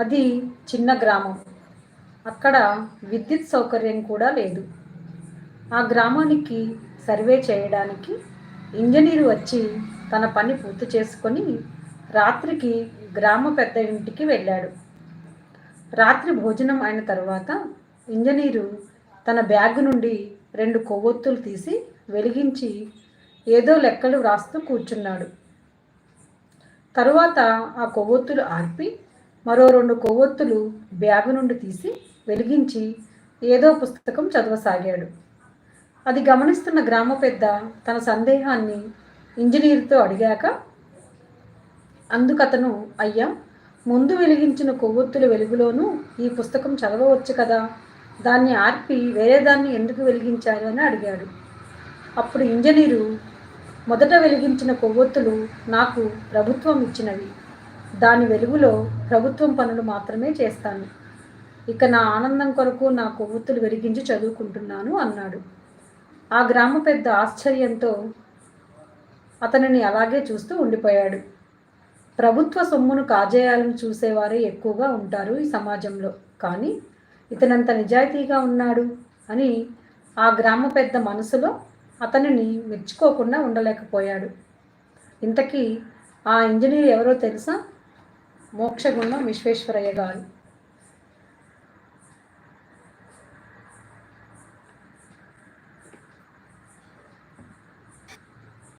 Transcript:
అది చిన్న గ్రామం. అక్కడ విద్యుత్ సౌకర్యం కూడా లేదు. ఆ గ్రామానికి సర్వే చేయడానికి ఇంజనీరు వచ్చి తన పని పూర్తి చేసుకొని రాత్రికి గ్రామ పెద్ద ఇంటికి వెళ్ళాడు. రాత్రి భోజనం అయిన తర్వాత ఇంజనీరు తన బ్యాగ్ నుండి రెండు కొవ్వొత్తులు తీసి వెలిగించి ఏదో లెక్కలు వ్రాస్తూ కూర్చున్నాడు. తరువాత ఆ కొవ్వొత్తులు ఆర్పి మరో రెండు కొవ్వొత్తులు బ్యాగు నుండి తీసి వెలిగించి ఏదో పుస్తకం చదవసాగాడు. అది గమనిస్తున్న గ్రామ పెద్ద తన సందేహాన్ని ఇంజనీర్తో అడిగాక అందుకతను అయ్యా ముందు వెలిగించిన కొవ్వొత్తుల వెలుగులోనూ ఈ పుస్తకం చదవవచ్చు కదా? దాన్ని ఆర్పి వేరే దాన్ని ఎందుకు వెలిగించారు? అని అడిగాడు. అప్పుడు ఇంజనీరు మొదట వెలిగించిన కొవ్వొత్తులు నాకు ప్రభుత్వం ఇచ్చినవి. దాని వెలుగులో ప్రభుత్వం పనులు మాత్రమే చేస్తాను. ఇక నా ఆనందం కొరకు నా కొవ్వొత్తులు వెలిగించి చదువుకుంటున్నాను అన్నాడు. ఆ గ్రామ పెద్ద ఆశ్చర్యంతో అతనిని అలాగే చూస్తూ ఉండిపోయాడు. ప్రభుత్వ సొమ్మును కాజేయాలని చూసేవారే ఎక్కువగా ఉంటారు ఈ సమాజంలో. కానీ ఇతనంత నిజాయితీగా ఉన్నాడు అని ఆ గ్రామ పెద్ద మనసులో అతనిని మెచ్చుకోకుండా ఉండలేకపోయాడు. ఇంతకీ ఆ ఇంజనీర్ ఎవరో తెలుసా? మోక్షగుండం విశ్వేశ్వరయ్య గారు.